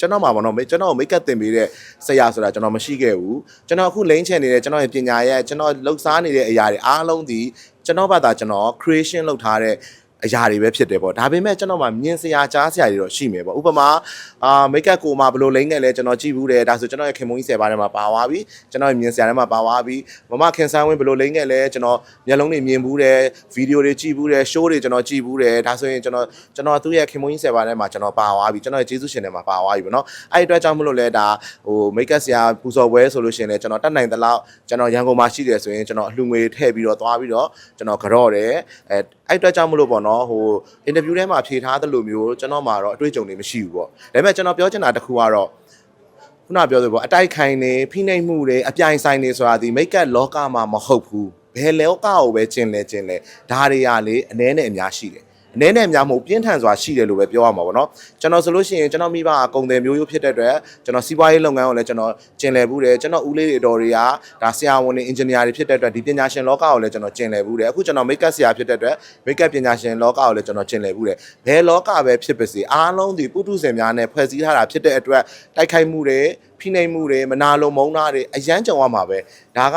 ကျွန်တော်မှာပေါ့နော်မေကျွန်တော်မိတ်ကပ်တင်ပေးတဲ့ဆရာဆိုတာကျွန်တော်မရှိခဲ့ဘူးကျွန်တော်အခုလိမ့်ချင်နေတဲ့ကျွန်တော်ရဲ့ပညာရဲ့ကျွန်တော်လှုပ်ရှားနေတဲ့အရာတွေအားလုံးဒီကျွန်တော်ဘာသာကျွန်တော် creation လုပ်ထားတဲ့ အရာတွေပဲဖြစ်တယ်ပေါ့ဒါပေမဲ့ကျွန်တော်မှမြင်စရာကြားစရာတွေတော့ရှိမယ်ပေါ့ဥပမာအာမိတ်ကပ်ကိုမှဘယ်လိုလိမ့်ခဲ့လဲကျွန်တော်ကြည့်ဘူးတယ်ဒါဆိုကျွန်တော်ရဲ့ခင်မုန်းကြီးဆယ်ပါးထဲမှာပါသွားပြီကျွန်တော်ရဲ့မြင်စရာထဲမှာပါသွားပြီမမခင်ဆန်းဝင်းဘယ်လိုလိမ့်ခဲ့လဲကျွန်တော်မျက်လုံးတွေမြင်ဘူးတယ်ဗီဒီယိုတွေကြည့်ဘူးတယ် show တွေကျွန်တော်ကြည့်ဘူးတယ်ဒါဆိုရင်ကျွန်တော်ကျွန်တော်သူ့ရဲ့ခင်မုန်းကြီးဆယ်ပါးထဲမှာကျွန်တော်ပါသွားပြီကျွန်တော်ရဲ့ကျေးဇူးရှင်ထဲမှာပါသွားပြီပေါ့နော်အဲ့ဒီအတွက်ကြောင့်မလို့လဲဒါဟိုမိတ်ကပ်ဆရာပူဇော်ပွဲဆိုလို့ရှိရင်လည်းကျွန်တော်တတ်နိုင်သလောက်ကျွန်တော်ရန်ကုန်မှာရှိတယ်ဆိုရင်ကျွန်တော်အလှငွေထည့်ပြီးတော့သွားပြီးတော့ကျွန်တော်ကြော့တယ်အဲအဲ့အတွက်ကြောင့်မလို့ပေါ့နော်ဟိုအင်တာဗျူးထဲမှာဖြေထားသလိုမျိုးကျွန်တော်မှာတော့အတွေ့အကြုံတွေမရှိဘူးပေါ့ဒါပေမဲ့ကျွန်တော်ပြောချင်တာတစ်ခုကတော့ခုနပြောသလိုပေါ့အတိုက်ခိုင်နေဖိနှိပ်မှုတွေအပြိုင်ဆိုင်နေဆိုတာဒီမိတ်ကပ်လောကမှာမဟုတ်ဘူးဘယ်လောကကိုပဲကျင်လဲကျင်လဲဒါတွေကလေအနည်းနဲ့အများရှိတယ်အ နည်းနဲ့အများမဟုတ်ပြင်းထန်စွာရှိတယ်လို့ပဲပြောရမှာပေါ့နော်ကျွန်တော်ဆိုလို့ရှိရင်ကျွန်တော်မိဘအကုန်တယ်မျိုးရိုးဖြစ်တဲ့အတွက်ကျွန်တော်စီးပွားရေးလုပ်ငန်းကိုလည်းကျွန်တော်ကျင်လည်ဘူးတယ်ကျွန်တော်ဦးလေးတွေတော်တွေကဒါဆရာဝန်တွေအင်ဂျင်နီယာတွေဖြစ်တဲ့အတွက်ဒီပညာရှင်လောကကိုလည်းကျွန်တော်ကျင်လည်ဘူးတယ်အခုကျွန်တော်မိတ်ကပ်ဆရာဖြစ်တဲ့အတွက်မိတ်ကပ်ပညာရှင်လောကကိုလည်းကျွန်တော်ကျင်လည်ဘူးတယ်ဘယ်လောကပဲဖြစ်ပါစေအားလုံးဒီပုထုဇဉ်များနဲ့ဖွဲ့စည်းထားတာဖြစ်တဲ့အတွက်တိုက်ခိုက်မှုတွေဖိနှိပ်မှုတွေမနာလိုမုန်းတာတွေအရန်ကြုံရမှာပဲဒါက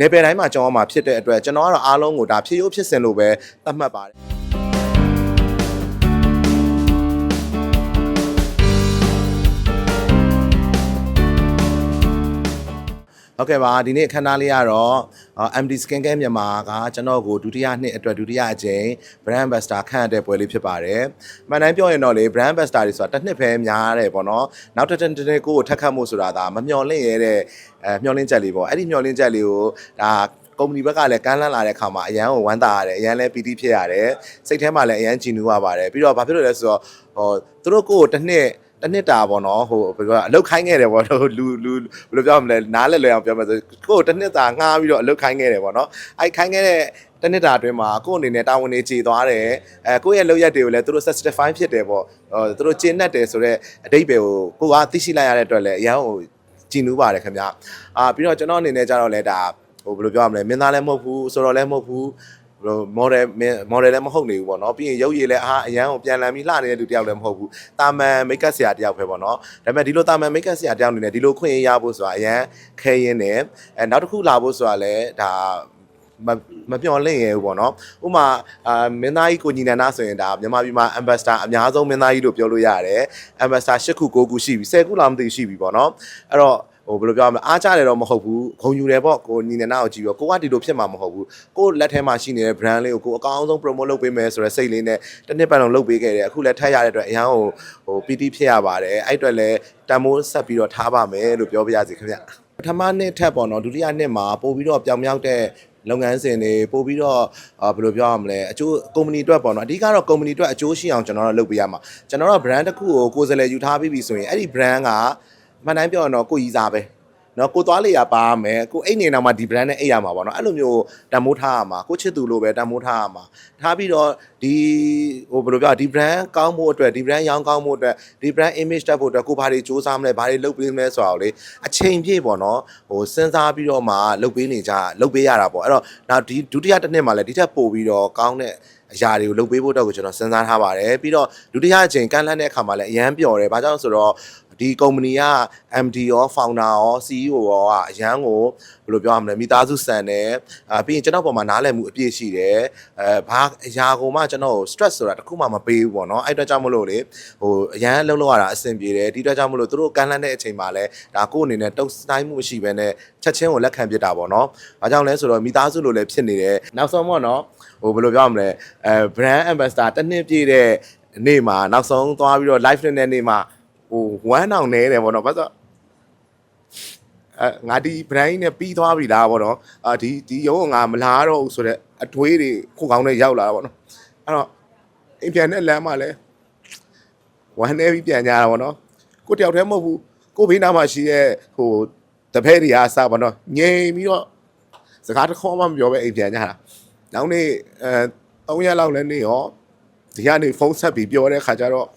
နေပယ်တိုင်းမှာကြောင်းရမှာဖြစ်တဲ့အတွက်ကျွန်တော်ကတော့အားလုံးကိုဒါဖြစ်ရိုးဖြစ်စဉ်လို့ပဲသတ်မှတ်ပါတယ် ဟုတ်ကဲ့ပါဒီနေ့အခမ်းအနားလေးကတော့အာ MD Skin Care မြန်မာကကျွန်တော်ကိုဒုတိယနှစ်အတွက်ဒုတိယအကြိမ် Brand Ambassador ခန့်အပ်တဲ့ပွဲလေးဖြစ်ပါတယ်။မှန်တိုင်းပြောရင်တော့လေ Brand Ambassador တွေဆိုတာတစ်နှစ်ပဲများတယ်ပေါ့နော်။နောက်တစ်တစ်တစ်ကိုထက်ခတ်မှုဆိုတာဒါမမျော်လင့်ရတဲ့အဲမျော်လင့်ချက်လေးပေါ့။အဲ့ဒီမျော်လင့်ချက်လေးကိုဒါကုမ္ပဏီဘက်ကလည်းကမ်းလှမ်းလာတဲ့ခါမှာအရန်ကိုဝမ်းသာရတယ်အရန်လည်းပီတိဖြစ်ရတယ်စိတ်ထဲမှာလည်းအရန်ကြည်နူးရပါတယ်ပြီးတော့ဘာဖြစ်လို့လဲဆိုတော့ဟိုသူတို့ကိုယ်တစ်နှစ် တစ်နှစ်တာပေါ့နော်ဟိုဘယ်လိုအလုတ်ခိုင်းခဲ့တယ်ပေါ့နော်လူလူဘယ်လိုပြောမလဲနားလဲလွယ်အောင်ပြောမယ်ဆိုကိုယ်တစ်နှစ်တာငှားပြီးတော့အလုတ်ခိုင်းခဲ့တယ်ပေါ့နော်အဲ့ခိုင်းခဲ့တဲ့တနစ်တာအတွင်းမှာကိုယ့်အနေနဲ့တာဝန်တွေခြေသွားတယ်အဲကိုယ့်ရဲ့လုပ်ရက်တွေကိုလည်းသူတို့ satisfy ဖြစ်တယ်ပေါ့ဟိုသူတို့ကျင့်တတ်တယ်ဆိုတော့အတိတ်ပဲကိုကိုကသိရှိလိုက်ရတဲ့အတွက်လည်းအရန်ကိုကြည်နူးပါတယ်ခင်ဗျအာပြီးတော့ကျွန်တော်အနေနဲ့ကြတော့လဲဒါဟိုဘယ်လိုပြောရမလဲမင်းသားလည်းမဟုတ်ဘူးဆိုတော့လည်းမဟုတ်ဘူး ဘယ်လို model model လည်းမဟုတ်နေဘူးပေါ့နော်ပြီးရင်ရုပ်ရည်လည်းအားအရန်ကိုပြန်လည်ပြီးလှနေတဲ့လူတစ်ယောက်လည်းမဟုတ်ဘူးတာမန် make up ဆရာတစ်ယောက်ပဲပေါ့နော်ဒါပေမဲ့ဒီလိုတာမန် make up ဆရာတစ်ယောက်အနေနဲ့ဒီလိုခွင့်ရရဖို့ဆိုတာအရန်ခဲရင်းတယ်အဲနောက်တစ်ခုလာဖို့ဆိုတာလည်းဒါမမပြောင်းလင့်ရဘူးပေါ့နော်ဥပမာအာမင်းသားကြီးကိုညီနန္ဒဆိုရင်ဒါမြန်မာပြည်မှာ ambassador အများဆုံးမင်းသားကြီးလို့ပြောလို့ရတယ် ambassador ၈ခု9ခုရှိပြီ10ခုလောက်မသိရှိပြီပေါ့နော်အဲ့တော့ ဟိုဘယ်လိုပြောရမလဲအားကြတယ်တော့မဟုတ်ဘူးဂုံယူတယ်ပေါ့ကိုညီနန္ဒကိုကြည့်ပြီးတော့ကိုကဒီလိုဖြစ်မှာမဟုတ်ဘူးကိုလက်ထဲမှာရှိနေတဲ့ brand လေးကိုကိုအကောင်းဆုံး promote လုပ်ပေးမယ်ဆိုတဲ့စိတ်လေးနဲ့တစ်နှစ်ပတ်လုံးလုပ်ပေးခဲ့တယ်အခုလည်းထပ်ရတဲ့အတွက်အရန်ဟိုဟို PT ဖြစ်ရပါတယ်အဲ့အတွက်လည်းတန်မိုးဆက်ပြီးတော့ထားပါမယ်လို့ပြောပြရစီခင်ဗျပထမနှစ်ထက်ပေါ့နော်ဒုတိယနှစ်မှာပို့ပြီးတော့ပြောင်မြောက်တဲ့လုပ်ငန်းစဉ်တွေပို့ပြီးတော့အာဘယ်လိုပြောရမလဲအကျိုးကုမ္ပဏီအတွက်ပေါ့နော်အဓိကတော့ကုမ္ပဏီအတွက်အကျိုးရှိအောင်ကျွန်တော်တို့လုပ်ပေးရမှာကျွန်တော်တို့ brand တစ်ခုကိုကိုယ်စားလှယ်ယူထားပြီးပြီဆိုရင်အဲ့ဒီ brand က မှန်တိုင်းပြောရင်တော့ကိုယ်ကြီးစားပဲနော်ကိုသွားလေရပါမယ်ကိုအိတ်နေတော့မှဒီ brand နဲ့အိတ်ရမှာပေါ့နော်အဲ့လိုမျိုးတန်မိုးထားရမှာကိုချစ်သူလိုပဲတန်မိုးထားရမှာထားပြီးတော့ဒီဟိုဘယ်လိုပြောဒီ brand ကောင်းဖို့အတွက်ဒီ brand ရောင်းကောင်းဖို့အတွက်ဒီ brand image တက်ဖို့အတွက်ကိုဘာတွေစူးစမ်းမလဲဘာတွေလုပ်ပေးမလဲဆိုတာကိုလေအချိန်ပြည့်ပေါ့နော်ဟိုစဉ်းစားပြီးတော့မှလုပ်ပေးနေကြလုပ်ပေးရတာပေါ့အဲ့တော့နောက်ဒီဒုတိယတစ်နှစ်မှာလည်းဒီထက်ပိုပြီးတော့ကောင်းတဲ့အရာတွေကိုလုပ်ပေးဖို့တော့ကိုကျွန်တော်စဉ်းစားထားပါတယ်ပြီးတော့ဒုတိယအချိန်ကန့်လန့်တဲ့အခါမှာလည်းအရန်ပျော်တယ်ဘာကြောင့်ဆိုတော့ ဒီကုမ္ပဏီက MD ရော founder ရော CEO ရောကအရန်ကိုဘယ်လိုပြောရမလဲမိသားစုဆန်တယ်အာပြီးရင်ကျွန်တော်ပုံမှာနားလည်မှုအပြည့်ရှိတယ်အဲဘာအရာကုန်မှကျွန်တော်ကို stress ဆိုတာတစ်ခုမှမပေးဘူးပေါ့နော်အဲ့အတွက်ကြောင့်မလို့လေဟိုအရန်လုံးလုံးရတာအဆင်ပြေတယ်ဒီအတွက်ကြောင့်မလို့သူတို့ကန့်လန့်တဲ့အချိန်မှာလည်းဒါကိုယ့်အနေနဲ့တုံ့တိုင်းမှုမရှိဘဲနဲ့ချက်ချင်းကိုလက်ခံပြစ်တာပေါ့နော်ဘာကြောင့်လဲဆိုတော့မိသားစုလိုလည်းဖြစ်နေတယ်နောက်ဆုံးပေါ့နော်ဟိုဘယ်လိုပြောရမလဲအဲ brand ambassador တစ်နှစ်ပြည့်တဲ့နေ့မှာနောက်ဆုံးသွားပြီးတော့ live တဲ့နေ့မှာ ဟိုဝမ်းအောင်နေတယ်ပေါ့နော်ဘာလို့အဲငါဒီ brand နဲ့ပြီးသွားပြီလားပေါ့နော်အာဒီဒီရုံးကငါမလာတော့ဘူးဆိုတော့အထွေးတွေခုကောင်းနဲ့ရောက်လာတာပေါ့နော်အဲ့တော့အိမ်ပြန်တဲ့လမ်းမှာလဲဝမ်းနေပြီးပြန်ကြတာပေါ့နော်ကိုတယောက်တည်းမဟုတ်ဘူးကိုဘေးနားမှာရှိတဲ့ဟိုတပည့်တွေအားစားပေါ့နော်ငြိမ်ပြီးတော့စကားတစ်ခေါက်မှမပြောပဲအိမ်ပြန်ကြတာနောက်နေ့အဲ3ရက်လောက်လဲနေရောဒီကနေဖုန်းဆက်ပြီးပြောတဲ့ခါကျတော့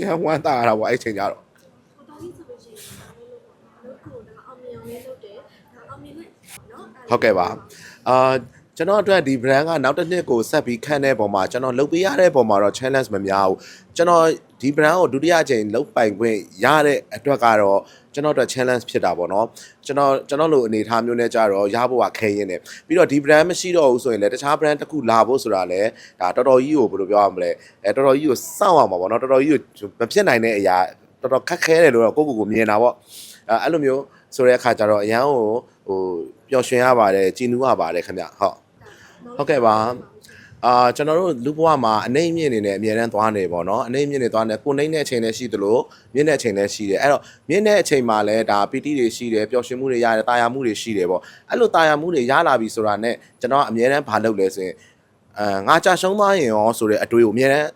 ရန်ဝမ်းတာရတာပေါ့အဲ့ချိန်ကျတော့ဟိုတော်ကြီးဆိုလို့ရှိရင်လို့ကိုဒါအောင်မြင်အောင်လေးလုပ်တယ်ဒါအောင်မြင်နဲ့နော်ဟုတ်ကဲ့ပါအာကျွန်တော်အတွက်ဒီ brand ကနောက်တစ်နှစ်ကိုဆက်ပြီးခန့်တဲ့ပုံမှာကျွန်တော်လုပ်ပေးရတဲ့ပုံမှာတော့ challenge မများဘူးကျွန်တော်ဒီ brand ကိုဒုတိယအကြိမ်လောက်ပိုင်ခွင့်ရတဲ့အတွက်ကတော့ ကျွန်တော်တို့ challenge ဖြစ်တာပေါ့နော်ကျွန်တော်ကျွန်တော်လိုအနေအထားမျိုးနဲ့ကြတော့ရဖို့ကခဲရင်တယ်ပြီးတော့ဒီ brand မရှိတော့ဘူးဆိုရင်လည်းတခြား brand တစ်ခုလာဖို့ဆိုတာလည်းဒါတော်တော်ကြီးကိုဘယ်လိုပြောရမလဲအဲတော်တော်ကြီးကိုစောင့်အောင်ပါပေါ့နော်တော်တော်ကြီးကိုမဖြစ်နိုင်တဲ့အရာတော်တော်ခက်ခဲတယ်လို့တော့ကိုယ့်ကိုယ်ကိုမြင်တာပေါ့အဲအဲ့လိုမျိုးဆိုတဲ့အခါကျတော့အရန်ကိုဟိုပျော်ရွှင်ရပါတယ်ကြည်နူးရပါတယ်ခင်ဗျဟုတ်ဟုတ်ကဲ့ပါ အာကျွန်တော်တို့လူဘဝမှာအနေအမြင့်နေနဲ့အမြဲတမ်းသွားနေပေါ့နော်အနေအမြင့်နေသွားနေကိုနှိမ့်တဲ့အချိန်လည်းရှိသလိုမြင့်တဲ့အချိန်လည်းရှိတယ်အဲ့တော့မြင့်တဲ့အချိန်မှာလည်းဒါပီတိတွေရှိတယ်ပျော်ရွှင်မှုတွေရတယ်တာယာမှုတွေရှိတယ်ပေါ့အဲ့လိုတာယာမှုတွေရလာပြီဆိုတာနဲ့ကျွန်တော်ကအမြဲတမ်းဘာလုပ်လဲဆိုရင်အာငါကြရှုံးသွားရင်ရောဆိုတဲ့အတွေ့ကိုအမြဲတမ်း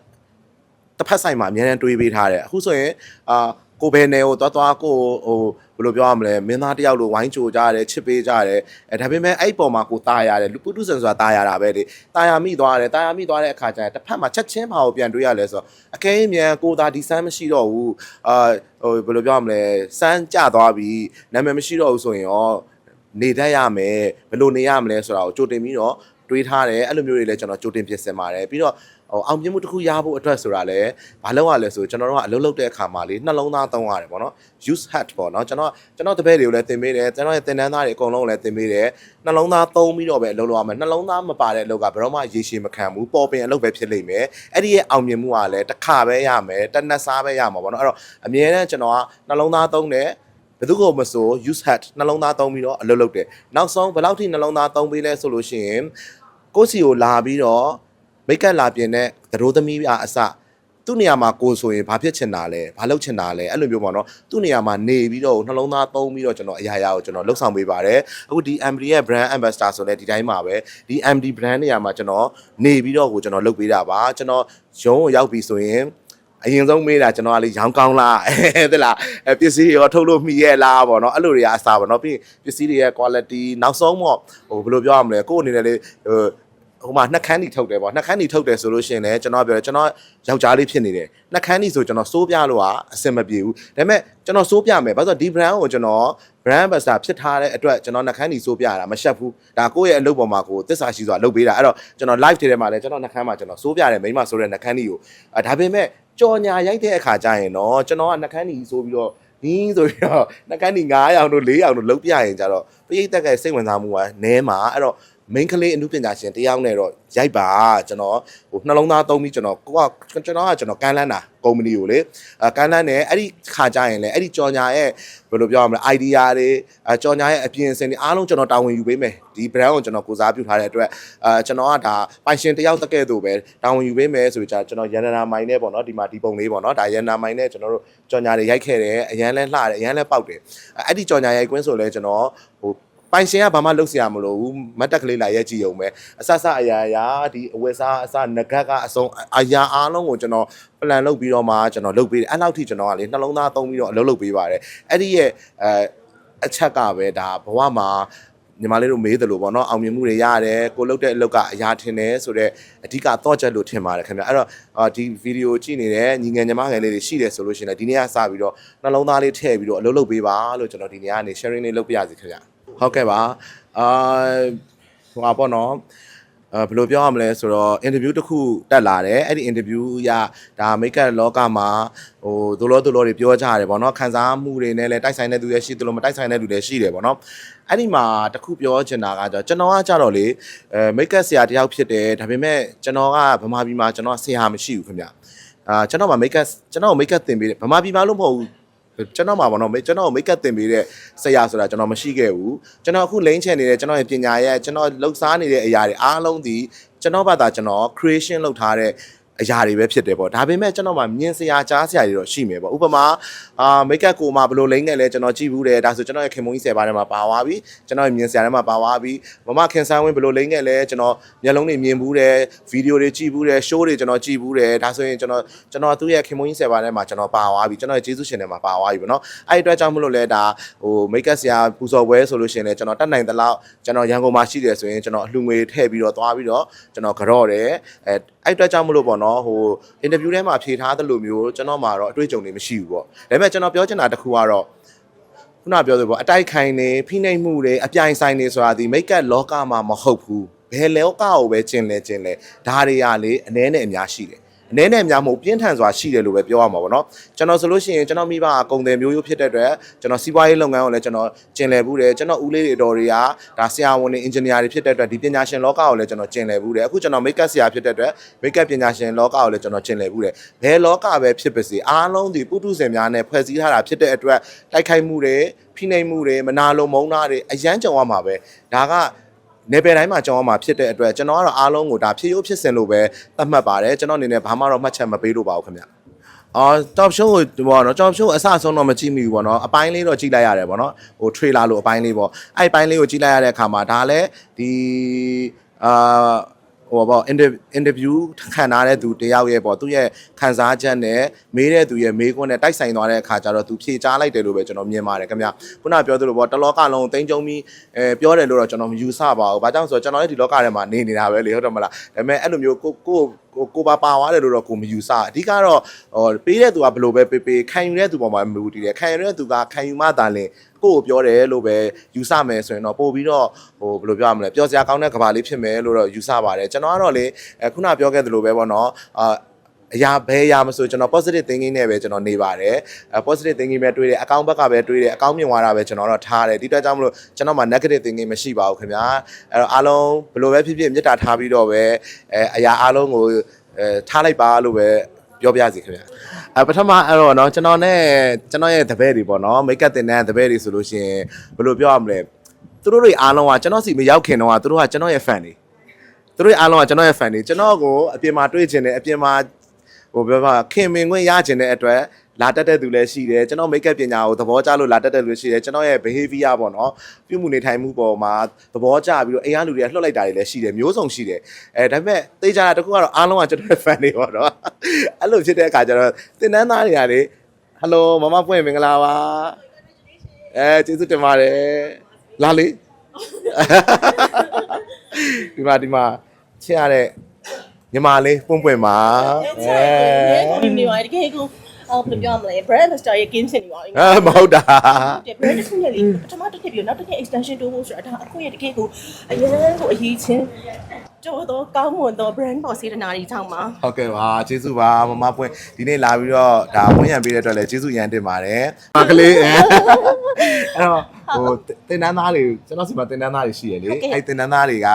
တစ်ဖက်ဆိုင်မှာအမြဲတမ်းတွေးပေးထားတယ်အခုဆိုရင်အာ ကိုဘယ်နယ်ကိုသွားသွားကိုဟိုဘယ်လိုပြောရမလဲမင်းသားတယောက်လိုဝိုင်းချိုကြရတယ်ချစ်ပေးကြရတယ်အဲဒါပေမဲ့အဲ့ပေါ်မှာကိုตายရတယ်လူပုတုဆန်ဆိုတာตายရတာပဲလေตายရမိသွားတယ်ตายရမိသွားတဲ့အခါကျရင်တစ်ဖက်မှာချက်ချင်းပါကိုပြန်တွေးရလဲဆိုတော့အကဲအမြန်ကိုသာဒီစမ်းမရှိတော့ဘူးအာဟိုဘယ်လိုပြောရမလဲစမ်းကြသွားပြီနာမည်မရှိတော့ဘူးဆိုရင်ရောနေတတ်ရမယ်ဘယ်လိုနေရမလဲဆိုတာကိုကြိုတင်ပြီးတော့ တွေးထားတယ်အဲ့လိုမျိုးတွေလည်းကျွန်တော်ကြိုတင်ပြင်ဆင်ပါတယ်ပြီးတော့ဟိုအောင်မြင်မှုတစ်ခုရဖို့အတွက်ဆိုတာလည်းဘာလုပ်ရလဲဆိုကျွန်တော်တို့ကအလုပ်လုပ်တဲ့အခါမှာလေနှလုံးသားသုံးရတယ်ပေါ့နော် use hat ပေါ့နော်ကျွန်တော်ကျွန်တော်တပည့်တွေကိုလည်းသင်ပေးတယ်ကျွန်တော်ရဲ့သင်တန်းသားတွေအကုန်လုံးလည်းသင်ပေးတယ်နှလုံးသားသုံးပြီးတော့ပဲအလုပ်လုပ်ရမယ်နှလုံးသားမပါတဲ့အလုပ်ကဘယ်တော့မှရေရှည်မခံဘူးပေါ်ပင်အလုပ်ပဲဖြစ်လိမ့်မယ်အဲ့ဒီရဲ့အောင်မြင်မှုကလည်းတစ်ခါပဲရမယ်တစ်နက်စားပဲရမှာပေါ့နော်အဲ့တော့အမြဲတမ်းကျွန်တော်ကနှလုံးသားသုံးတယ် ဘယ်သူကိုမဆို use hat နှလုံးသားသုံးပြီးတော့အလုပ်လုပ်တယ်နောက်ဆုံးဘယ်လောက်ထိနှလုံးသားသုံးပေးလဲဆိုလို့ရှိရင်ကိုယ့်စီကိုလာပြီးတော့မိတ်ကပ်လာပြင်တဲ့သတို့သမီးအားအစသူ့နေရာမှာကိုယ်ဆိုရင်ဘာဖြစ်ချင်တာလဲဘာလုပ်ချင်တာလဲအဲ့လိုမျိုးပေါ့နော်သူ့နေရာမှာနေပြီးတော့နှလုံးသားသုံးပြီးတော့ကျွန်တော်အရာရာကိုကျွန်တော်လှုပ်ဆောင်ပေးပါတယ်အခုဒီ MD ရဲ့ brand ambassador ဆိုလည်းဒီတိုင်းပါပဲဒီ MD brand နေရာမှာကျွန်တော်နေပြီးတော့ကိုကျွန်တော်လုပ်ပေးတာပါကျွန်တော်ရုံးကိုရောက်ပြီဆိုရင် အရင်ဆုံးမေးတာကျွန်တော်ကလေရောင်းကောင်းလားတဲ့လားအဲပစ္စည်းတွေရောထုတ်လို့မှီရဲ့လားပေါ့နော်အဲ့လိုတွေကအစားပေါ့နော်ပြီးရင်ပစ္စည်းတွေရဲ့ quality နောက်ဆုံးပေါ့ဟိုဘယ်လိုပြောရမလဲကိုယ့်အနေနဲ့လေဟိုဟိုမှာနှက်ခမ်းညီထုတ်တယ်ပေါ့နှက်ခမ်းညီထုတ်တယ်ဆိုလို့ရှိရင်လည်းကျွန်တော်ပြောတယ်ကျွန်တော်ယောက်ျားလေးဖြစ်နေတယ်နှက်ခမ်းညီဆိုကျွန်တော်စိုးပြလို့ကအဆင်မပြေဘူးဒါပေမဲ့ကျွန်တော်စိုးပြမယ်ဘာလို့လဲဆိုတော့ဒီ brand ကိုကျွန်တော် brand ambassador ဖြစ်ထားတဲ့အတွက်ကျွန်တော်နှက်ခမ်းညီစိုးပြတာမရှက်ဘူးဒါကိုယ့်ရဲ့အလုပ်ပေါ်မှာကိုသစ္စာရှိစွာလုပ်ပေးတာအဲ့တော့ကျွန်တော် live ထဲမှာလည်းကျွန်တော်နှက်ခမ်းမှာကျွန်တော်စိုးပြတယ်မိမဆိုတဲ့နှက်ခမ်းညီကိုအဲဒါပေမဲ့ ကြော်ညာရိုက်တဲ့အခါကျရင်တော့ကျွန်တော်ကနှက်ခမ်းညီဆိုပြီးတော့ဒီဆိုပြီးတော့နှက်ခမ်းညီ9ရောင်တို့4ရောင်တို့လုံးပြရင်ကြတော့ပရိသတ်ကစိတ်ဝင်စားမှုကနဲမှာအဲ့တော့ main ကလေးအမှုပညာရှင်တယောက်နဲ့တော့ရိုက်ပါကျွန်တော်ဟိုနှလုံးသားသုံးပြီးကျွန်တော်ကိုကကျွန်တော်ကကျွန်တော်ကမ်းလန်းတာကုမ္ပဏီကိုလေအဲကမ်းလန်းတယ်အဲ့ဒီခါကြရင်လေအဲ့ဒီကြော်ညာရဲ့ဘယ်လိုပြောရမလဲ idea တွေအဲကြော်ညာရဲ့အပြင်အစင်တွေအားလုံးကျွန်တော်တာဝန်ယူပေးမယ်ဒီ brand ကိုကျွန်တော်ကိုစားပြုထားတဲ့အတွက်အဲကျွန်တော်ကဒါပိုင်ရှင်တယောက်တကဲ့သို့ပဲတာဝန်ယူပေးမယ်ဆိုပြီးじゃကျွန်တော်ရန်နာမိုင်းနဲ့ပေါ့နော်ဒီမှာဒီပုံလေးပေါ့နော်ဒါရန်နာမိုင်းနဲ့ကျွန်တော်တို့ကြော်ညာတွေရိုက်ခဲ့တယ်အရန်လဲလှတယ်အရန်လဲပေါက်တယ်အဲ့ဒီကြော်ညာရိုက်ကွင်းဆိုလဲကျွန်တော်ဟို ပိုင်ရှင်ကဘာမှလုပ်เสียမလို့ဘူးမတ်တက်ကလေးလာရက်ကြည့်အောင်ပဲအဆဆအရာရာဒီအဝယ်စားအစငကတ်ကအစုံအရာအားလုံးကိုကျွန်တော် plan လုပ်ပြီးတော့မှကျွန်တော်လုပ်ပေးတယ်အဲ့လောက်ထိကျွန်တော်ကလေနှလုံးသားသုံးပြီးတော့အလုပ်လုပ်ပေးပါတယ်အဲ့ဒီရဲ့အဲအချက်ကပဲဒါဘဝမှာညီမလေးတို့မေးတယ်လို့ပေါ့နော်အောင်မြင်မှုတွေရတယ်ကိုလုပ်တဲ့အလုပ်ကအရာထင်တယ်ဆိုတော့အဓိကတော့ချက်လို့ထင်ပါတယ်ခင်ဗျအဲ့တော့အာဒီဗီဒီယိုကြည့်နေတဲ့ညီငယ်ညီမငယ်လေးတွေရှိတယ်ဆိုလို့ရှိရင်လည်းဒီနေ့ကစပြီးတော့နှလုံးသားလေးထည့်ပြီးတော့အလုပ်လုပ်ပေးပါလို့ကျွန်တော်ဒီနေ့ကနေ sharing လေးလုပ်ပြရစီခင်ဗျ ဟုတ်ကဲ့ပါအာဟိုပါပေါ့နော်အဲဘယ်လိုပြောရမလဲဆိုတော့ interview တစ်ခုတက်လာတယ်အဲ့ဒီ interview ရဒါ makeup လောကမှာဟိုဒလိုဒလိုတွေပြောကြရတယ်ပေါ့နော်ခံစားမှုတွေနဲ့လည်းတိုက်ဆိုင်တဲ့သူတွေရှိသလိုမတိုက်ဆိုင်တဲ့သူတွေရှိတယ်ပေါ့နော်အဲ့ဒီမှာတစ်ခုပြောချင်တာကကျတော့ကျွန်တော်ကကြတော့လေအဲ makeup ဆရာတယောက်ဖြစ်တယ်ဒါပေမဲ့ကျွန်တော်ကဗမာပြည်မှာကျွန်တော်ဆရာမရှိဘူးခင်ဗျအာကျွန်တော်မှာ makeup ကျွန်တော် makeup သင်ပေးတယ်ဗမာပြည်မှာလို့မဟုတ်ဘူး ကျွန်တော်မှာပေါ့နော်မေကျွန်တော်မိတ်ကပ်တင်ပေးတဲ့ဆရာဆိုတာကျွန်တော်မရှိခဲ့ဘူးကျွန်တော်အခုလိမ့်ချင်နေတဲ့ကျွန်တော်ရဲ့ပညာရဲ့ကျွန်တော်လှုပ်ရှားနေတဲ့အရာတွေအားလုံးဒီကျွန်တော်ဘာသာကျွန်တော် creation လုပ်ထားတဲ့ အရာတွေပဲဖြစ်တယ်ပေါ့ဒါပေမဲ့ကျွန်တော်မှာမြင်စရာကြားစရာတွေတော့ရှိမယ်ပေါ့ဥပမာအာမိတ်ကပ်ကိုမှဘယ်လိုလိမ့်ခဲ့လဲကျွန်တော်ကြည့်ဘူးတယ်ဒါဆိုကျွန်တော်ရဲ့ခင်မုန်းကြီးဆယ်ပါးထဲမှာပါသွားပြီကျွန်တော်ရဲ့မြင်စရာထဲမှာပါသွားပြီမမခင်ဆန်းဝင်းဘယ်လိုလိမ့်ခဲ့လဲကျွန်တော်မျက်လုံးတွေမြင်ဘူးတယ်ဗီဒီယိုတွေကြည့်ဘူးတယ် show တွေကျွန်တော်ကြည့်ဘူးတယ်ဒါဆိုရင်ကျွန်တော်ကျွန်တော်သူ့ရဲ့ခင်မုန်းကြီးဆယ်ပါးထဲမှာကျွန်တော်ပါသွားပြီကျွန်တော်ရဲ့ကျေးဇူးရှင်ထဲမှာပါသွားပြီပေါ့နော်အဲ့ဒီအတွက်ကြောင့်မလို့လဲဒါဟိုမိတ်ကပ်ဆရာပူဇော်ပွဲဆိုလို့ရှိရင်လည်းကျွန်တော်တတ်နိုင်သလောက်ကျွန်တော်ရန်ကုန်မှာရှိတယ်ဆိုရင်ကျွန်တော်အလှငွေထည့်ပြီးတော့သွားပြီးတော့ကျွန်တော်ကြော့တယ်အဲ အဲ့အတွက်ကြောင့်မလို့ပေါ့နော်ဟိုအင်တာဗျူးထဲမှာဖြေထားသလိုမျိုးကျွန်တော်မှာတော့အတွေ့အကြုံတွေမရှိဘူးပေါ့ဒါပေမဲ့ကျွန်တော်ပြောချင်တာတစ်ခုကတော့ခုနပြောသလိုပေါ့အတိုက်ခိုင်နေဖိနှိပ်မှုတွေအပြိုင်ဆိုင်နေဆိုတာဒီမိတ်ကပ်လောကမှာမဟုတ်ဘူးဘယ်လောကကိုပဲကျင်လဲကျင်လဲဒါတွေကလေအ ਨੇ နဲ့အများရှိတယ် အနေနဲ့များမဟုတ်ပြင်းထန်စွာရှိတယ်လို့ပဲပြောရမှာပေါ့နော်ကျွန်တော်ဆိုလို့ရှိရင်ကျွန်တော်မိဘအကုန်တယ်မျိုးရိုးဖြစ်တဲ့အတွက်ကျွန်တော်စီးပွားရေးလုပ်ငန်းကိုလည်းကျွန်တော်ကျင်လည်ဘူးတယ်ကျွန်တော်ဦးလေးတွေတော်တွေကဒါဆရာဝန်တွေအင်ဂျင်နီယာတွေဖြစ်တဲ့အတွက်ဒီပညာရှင်လောကကိုလည်းကျွန်တော်ကျင်လည်ဘူးတယ်အခုကျွန်တော်မိတ်ကပ်ဆရာဖြစ်တဲ့အတွက်မိတ်ကပ်ပညာရှင်လောကကိုလည်းကျွန်တော်ကျင်လည်ဘူးတယ်ဘယ်လောကပဲဖြစ်ပါစေအားလုံးဒီပုထုဇဉ်များနဲ့ဖွဲ့စည်းထားတာဖြစ်တဲ့အတွက်တိုက်ခိုက်မှုတွေဖိနှိပ်မှုတွေမနာလိုမုန်းတာတွေအယမ်းကြုံရမှာပဲဒါက နေပယ်တိုင်းမှာကြောင်းအောင်မှာဖြစ်တဲ့အတွက်ကျွန်တော်ကတော့အားလုံးကိုဒါဖြစ်ရိုးဖြစ်စဉ်လို့ပဲသတ်မှတ်ပါတယ်ကျွန်တော်အနေနဲ့ဘာမှတော့မှတ်ချက်မပေးလို့ပါဘူးခင်ဗျအော် top show ကိုဒီပေါ့နော် top show အစအဆုံးတော့မကြည့်မိဘူးပေါ့နော်အပိုင်းလေးတော့ကြည့်လိုက်ရတယ်ပေါ့နော်ဟို trailer လို့အပိုင်းလေးပေါ့အဲ့အပိုင်းလေးကိုကြည့်လိုက်ရတဲ့အခါမှာဒါလည်းဒီအာ ဟိုပေါ့ interview ခံထားတဲ့သူတယောက်ရဲ့ပေါ့သူ့ရဲ့ခံစားချက်နဲ့မေးတဲ့သူရဲ့မေးခွန်းနဲ့တိုက်ဆိုင်သွားတဲ့အခါကျတော့သူဖြေချလိုက်တယ်လို့ပဲကျွန်တော်မြင်ပါတယ်ခင်ဗျခုနပြောသလိုပေါ့တလောကလုံးကိုတင်းကြုံပြီးအဲပြောတယ်လို့တော့ကျွန်တော်မယူဆပါဘူးဘာကြောင့်ဆိုတော့ကျွန်တော်လည်းဒီလောကထဲမှာနေနေတာပဲလေဟုတ်တယ်မလားဒါပေမဲ့အဲ့လိုမျိုးကိုကို ကိုကိုပါပါသွားတယ်လို့တော့ကိုမယူဆအဓိကတော့ဟိုပေးတဲ့သူကဘယ်လိုပဲပေးပေးခံယူတဲ့သူပေါ်မှာမူတည်တယ်ခံယူတဲ့သူကခံယူမှသာလင်ကိုကိုပြောတယ်လို့ပဲယူဆမယ်ဆိုရင်တော့ပို့ပြီးတော့ဟိုဘယ်လိုပြောရမလဲပြောစရာကောင်းတဲ့ကဘာလေးဖြစ်မယ်လို့တော့ယူဆပါတယ်ကျွန်တော်ကတော့လေခုနပြောခဲ့သလိုပဲပေါ့နော်အာ အရာဘယ်အရာမဆိုကျွန်တော် positive thinking နဲ့ပဲကျွန်တော်နေပါတယ်အဲ positive thinking ပဲတွေးတယ်အကောင့်ဘက်ကပဲတွေးတယ်အကောင့်မြင်သွားတာပဲကျွန်တော်တော့ထားတယ်ဒီအတွက်ကြောင့်မလို့ကျွန်တော်မှာ negative thinking မရှိပါဘူးခင်ဗျာအဲ့တော့အားလုံးဘယ်လိုပဲဖြစ်ဖြစ်မေတ္တာထားပြီးတော့ပဲအဲအရာအားလုံးကိုအဲထားလိုက်ပါလို့ပဲပြောပြစီခင်ဗျာအဲပထမအဲ့တော့เนาะကျွန်တော်နဲ့ကျွန်တော်ရဲ့တပည့်တွေပေါ့เนาะမိတ်ကပ်တင်တဲ့တပည့်တွေဆိုလို့ရှိရင်ဘယ်လိုပြောရမလဲသူတို့တွေအားလုံးကကျွန်တော်စီမရောက်ခင်တော့ကသူတို့ကကျွန်တော်ရဲ့ fan တွေသူတို့အားလုံးကကျွန်တော်ရဲ့ fan တွေကျွန်တော်ကိုအပြင်မှာတွေ့ကျင်တယ်အပြင်မှာ ဟိုပြောပါခင်မင်ခွင့်ရကျင်တဲ့အတွက်လာတက်တဲ့သူလည်းရှိတယ်ကျွန်တော် make up ပညာကိုသဘောကျလို့လာတက်တဲ့လူရှိတယ်ကျွန်တော်ရဲ့ behavior ပေါ့နော်ပြုမှုနေထိုင်မှုပေါ်မှာသဘောကျပြီးတော့အိမ်ကလူတွေကလှုပ်လိုက်တာတွေလည်းရှိတယ်မျိုးစုံရှိတယ်အဲဒါပေမဲ့သိကြတာတခုကတော့အားလုံးကကျွန်တော်ရဲ့ fan တွေပေါ့နော်အဲ့လိုဖြစ်တဲ့အခါကျတော့တင်တန်းသားတွေကလေဟယ်လိုမမပွင့်မင်္ဂလာပါအဲကျေးဇူးတင်ပါတယ်လာလေဒီမှာဒီမှာချစ်ရတဲ့ ညီမလေးပွင့်ပွင့်ပါအဲဒီနေပါတကယ်ကိုအော်ဘယ်လိုပြောမလဲ brand master ရဲ့ game စင်နေပါဘူးအာမဟုတ်တာတဲ့ brand စင်ရဲ့လေပထမတစ်ထပ်ပြီးနောက်တစ်ထပ် extension တိုးဖို့ဆိုတာဒါအခုရဲ့တကယ်ကိုအရင်ကိုအရေးချင်း တော်တော်ကောင်းမွန်သော brand ပေါ်စေတနာတွေကြောင့်ပါဟုတ်ကဲ့ပါကျေးဇူးပါမမပွင့်ဒီနေ့လာပြီးတော့ဒါဝန်ရံပေးတဲ့အတွက်လည်းကျေးဇူးရမ်းတင်ပါတယ်မကလေးအဲအဲ့တော့ဟိုတင်တန်းသားတွေကျွန်တော်စီမှာတင်တန်းသားတွေရှိရလေအဲ့တင်တန်းသားတွေက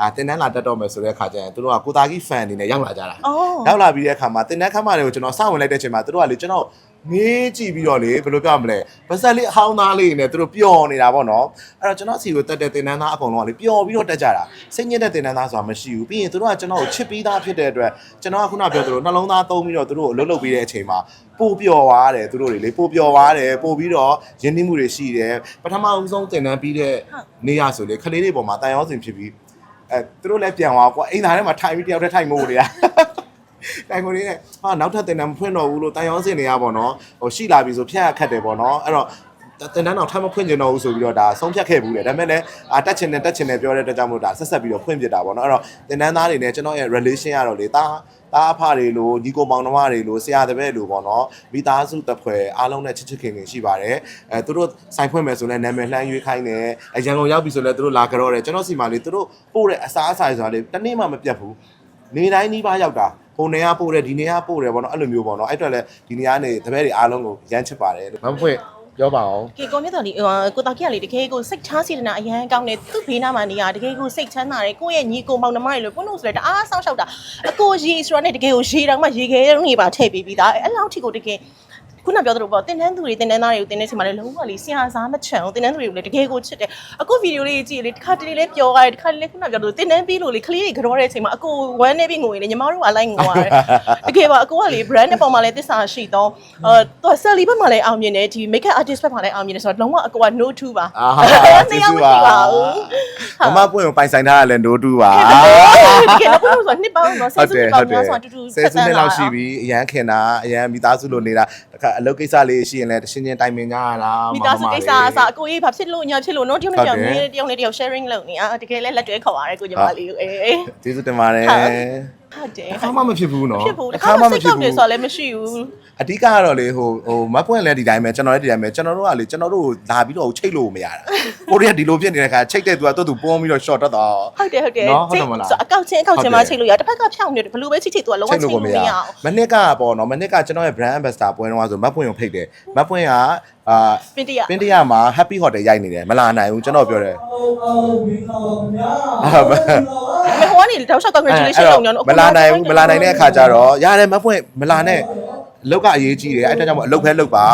အာတင်တန်းလာတက်တော့မယ်ဆိုတဲ့အခါကျရင်သူတို့ကကိုသားကြီး fan အနေနဲ့ရောက်လာကြတာအော်ရောက်လာပြီးတဲ့အခါမှာတင်တန်းခမ်းမတွေကိုကျွန်တော်စဝင်လိုက်တဲ့အချိန်မှာသူတို့ကလေကျွန်တော် မေးကြည့်ပြီးတော့လေဘယ်လိုပြောမလဲဗစက်လေးအဟောင်းသားလေးနဲ့သူတို့ပျော်နေတာပေါ့နော်အဲ့တော့ကျွန်တော်စီကိုတက်တဲ့တင်တန်းသားအကုန်လုံးကလေပျော်ပြီးတော့တက်ကြတာစိတ်ညစ်တဲ့တင်တန်းသားဆိုတာမရှိဘူးပြီးရင်သူတို့ကကျွန်တော်ကိုချစ်ပြီးသားဖြစ်တဲ့အတွက်ကျွန်တော်ကခုနပြောသလိုနှလုံးသားသုံးပြီးတော့သူတို့ကိုလှုပ်လှုပ်ပြီးတဲ့အချိန်မှာပို့ပျော်သွားတယ်သူတို့တွေလေပို့ပျော်သွားတယ်ပို့ပြီးတော့ရင်းနှီးမှုတွေရှိတယ်ပထမဦးဆုံးတင်တန်းပြီးတဲ့နေရဆိုလေခလေးတွေပေါ်မှာတန်ရောစင်ဖြစ်ပြီးအဲသူတို့လည်းပြန်သွားကွာအိမ်သားထဲမှာထိုင်ပြီးတယောက်တည်းထိုင်မို့တွေက တိုင်ကိုလေးနဲ့ဟာနောက်ထပ်တင်တန်းမဖွင့်တော့ဘူးလို့တန်ရောင်းစင်နေရပါတော့ဟိုရှိလာပြီဆိုဖြတ်ရခတ်တယ်ပေါ့နော်အဲ့တော့တင်တန်းတော့ထပ်မဖွင့်ကျင်တော့ဘူးဆိုပြီးတော့ဒါဆုံးဖြတ်ခဲ့ဘူးလေဒါပေမဲ့လည်းအာတက်ချင်တယ်တက်ချင်တယ်ပြောတဲ့အတွက်ကြောင့်မလို့ဒါဆက်ဆက်ပြီးတော့ဖွင့်ပြတာပေါ့နော်အဲ့တော့တင်တန်းသားတွေနဲ့ကျွန်တော်ရဲ့ relation ကတော့လေတာတာအဖတွေလို့ညီကိုမောင်နှမတွေလို့ဆရာတပည့်လို့ပေါ့နော်မိသားစုတစ်ဖွဲ့အားလုံးနဲ့ချစ်ချစ်ခင်ခင်ရှိပါတယ်အဲသူတို့ဆိုင်ဖွင့်မယ်ဆိုလည်းနာမည်လှမ်းရွေးခိုင်းတယ်အရန်ကုန်ရောက်ပြီဆိုလည်းသူတို့လာကြတော့တယ်ကျွန်တော်စီမှာလေသူတို့ပို့တဲ့အစားအစာဆိုတာလေတနေ့မှမပြတ်ဘူးနေတိုင်းနီးပါးရောက်တာ ဟိုနေရပို့တယ်ဒီနေရပို့တယ်ဗောနော်အဲ့လိုမျိုးဗောနော်အဲ့အတွက်လည်းဒီနေရာနေတပည့်တွေအားလုံးကိုရမ်းချစ်ပါတယ်မဖွင့်ပြောပါအောင်ကဲကိုမြတ်တော်လေးဟိုကိုတာကီကလေတကယ်ကိုစိတ်ချစေတနာအရန်ကောင်းတယ်သူ့ဘေးနားမှာနေရတကယ်ကိုစိတ်ချမ်းသာတယ်ကိုယ့်ရဲ့ညီကိုမောင်နှမတွေလို့ကိုလို့ဆိုရတအားဆောင်းလျှောက်တာအကိုရေဆိုတော့ねတကယ်ကိုရေတောင်မှရေခဲနေပါထည့်ပေးပြီးသားအဲ့လောက်ထိကိုတကယ် ခုနပြောသလိုပေါ့တင်တန်းသူတွေတင်တန်းသားတွေကိုတင်တဲ့ချိန်မှာလည်းလုံးဝလေးဆရာစားမချန်ဘူးတင်တန်းသူတွေကိုလည်းတကယ်ကိုချစ်တယ်အခုဗီဒီယိုလေးကြည့်လေတစ်ခါတလေလေးပျော်ရတယ်တစ်ခါတလေခုနပြောသလိုတင်တန်းပြီးလို့လေကလေးတွေကြောတဲ့အချိန်မှာအကိုဝမ်းနေပြီးငိုရင်လေညီမတို့ကလိုက်ငိုရတယ်တကယ်ပါအကိုကလေ brand အပေါ်မှာလည်းတစ္ဆာရှိတော့အဲသူဆယ်လီဘက်မှာလည်းအောင်မြင်တယ်ဒီ make up artist ဘက်မှာလည်းအောင်မြင်တယ်ဆိုတော့လုံးဝအကိုက no to ပါအာနှစ်ယောက်မရှိပါဘူး မမပွင့်ကိုပိုင်ဆိုင်ထားရလဲနိုးတူပါတကယ်တော့ဘုရားဆိုနှစ်ပေါင်းတော့ဆယ်စုနှစ်ပေါင်းများစွာတူတူဆယ်စုနှစ်လောက်ရှိပြီအရန်ခင်တာအရန်မိသားစုလိုနေတာတခါအလုပ်ကိစ္စလေးရှိရင်လည်းတရှင်းချင်းတိုင်ပင်ကြရတာမိသားစုကိစ္စအစားအကိုကြီးဘာဖြစ်လို့ညာဖြစ်လို့နော်တယောက်နဲ့တယောက်နည်းတယောက်နဲ့တယောက် sharing လုပ်နေอ่ะတကယ်လဲလက်တွဲခေါ်ရတယ်ကိုညီမလေးကိုအေးကျေးဇူးတင်ပါတယ် ဟာဟုတ်တယ်အခါမှမဖြစ်ဘူးနော်ဖြစ်ဘူးတစ်ခါမှစိတ်ကောက်တယ်ဆိုတာလည်းမရှိဘူးအဓိကကတော့လေဟိုဟိုမတ်ပွင့်လဲဒီတိုင်းပဲကျွန်တော်လည်းဒီတိုင်းပဲကျွန်တော်တို့ကလေကျွန်တော်တို့ကိုလာပြီးတော့ချိတ်လို့မရတာကိုရီးယားဒီလိုဖြစ်နေတဲ့ခါချိတ်တဲ့သူကသူ့သူပုံပြီးတော့ short တက်တော့ဟုတ်တယ်ဟုတ်တယ်နော်ဟုတ်တယ်မလားဆိုအကောက်ချင်းအကောက်ချင်းဟုတ်တယ်မှချိတ်လို့ရတစ်ဖက်ကဖြောင်းနေတယ်ဘယ်လိုပဲချိတ်ချိတ်သူကလုံးဝချိချိတ်တ်လို့လို့ကိုမမရရအောင်မနစ်ကပေါ့နော်မနစ်ကကျွန်တော်ရဲ့ brand ambassador ပွဲတော့ဆိုမတ်ပွင့်ကိုဖိတ်တယ်မတ်ပွင့်က အာ ပင်တရ ပင်တရမှာ happy hotel ရိုက်နေတယ်မလာနိုင်ဘူးကျွန်တော်ပြောတယ် မဟိုကနေတောက်လျှောက် congratulation လုပ်ညောင်း မလာနိုင်ဘူးမလာနိုင်တဲ့အခါကျတော့ရတယ်မပွင့်မလာနဲ့အလုတ်ကအရေးကြီးတယ်အဲ့ဒါကြောင့်မို့အလုတ်ပဲလုတ်ပါ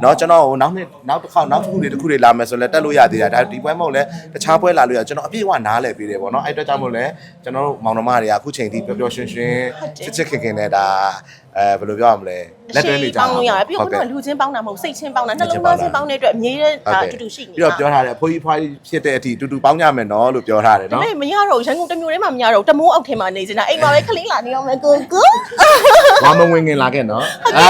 เนาะကျွန်တော်ဟိုနောက်နှစ်နောက်တစ်ခေါက်နောက်တစ်ခုတွေတစ်ခုတွေလာမယ်ဆိုလဲတက်လို့ရသေးတယ်ဒါဒီပွဲမဟုတ်လဲတခြားပွဲလာလို့ရကျွန်တော်အပြည့်အဝနားလည်ပေးတယ်ပေါ့เนาะအဲ့အတွက်ကြောင့်မို့လဲကျွန်တော်တို့မောင်နှမတွေကအခုချိန်ထိပျော်ပျော်ရွှင်ရွှင်ချစ်ချစ်ခင်ခင်နဲ့ဒါ အဲဘယ်လိုပြောရမလဲလက်တွဲနေကြပေါင်းလို့ရတယ်ပြီးတော့လူချင်းပေါင်းတာမဟုတ်စိတ်ချင်းပေါင်းတာနှလုံးသားချင်းပေါင်းတဲ့အတွက်အမြဲတမ်းဒါအတူတူရှိနေပြီးတော့ပြောထားတယ်အဖိုးကြီးဖွားကြီးဖြစ်တဲ့အထိအတူတူပေါင်းကြမယ်နော်လို့ပြောထားတယ်ဒါနော်ပေမဲ့မရတော့ရန်ကုန်တမျိုးထဲမှာမရတော့တမိုးအောက်ထဲမှာနေစင်တာအိမ်မှာပဲခလင်းလာနေအောင်မယ်ကိုကိုဝါမဝင်ငင်လာခဲ့နော်အဲ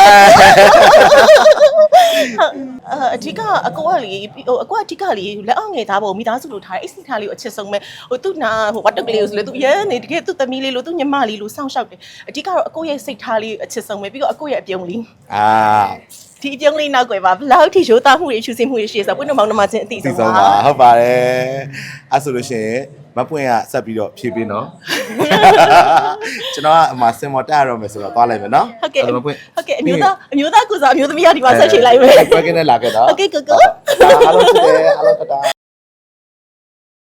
အဓိကအကိုကလေဟိုအကိုကအဓိကလေလက်အောင်ငယ်သားဖို့မိသားစုလိုထားတယ်အိတ်စိထားလေးကိုအချစ်ဆုံးပဲဟိုသူ့နာဟိုဝတ်တုတ်ကလေးကိုဆိုလေသူရဲနေတကယ်သူ့သမီးလေးလို့သူ့ညီမလေးလို့စောင့်ရှောက်တယ်အဓိကတော့အကိုရဲ့စိတ်ထားလေးအချစ်ဆုံးပဲပြီးတော့အကိုရဲ့အပြုံးလေးအာဒီအပြုံးလေးနောက်ွယ်ပါဘလောက်ထိရိုးသားမှုတွေရှူစင်မှုတွေရှိရဆိုပွင့်တော်မောင်နှမချင်းအတိဒီဆုံးဆုံးပါပါဟုတ်ပါတယ်အဲ့ဆိုလို့ရှိရင်မပွင့်ကဆက်ပြီးတော့ဖြည့်ပေးနော်ကျွန်တော်ကအမစင်မော်တက်ရတော့မယ်ဆိုတော့သွားလိုက်မယ်နော်ဟုတ်ကဲ့အဲ့တော့မပွင့်ဟုတ်ကဲ့အမျိုးသားအမျိုးသားကုစားအမျိုးသမီးကဒီမှာဆက်ချိန်လိုက်မယ်ပွဲကင်းနဲ့လာခဲ့တော့ဟုတ်ကဲ့ကိုကိုအားလုံးချစ်တယ်အားလုံးတတာ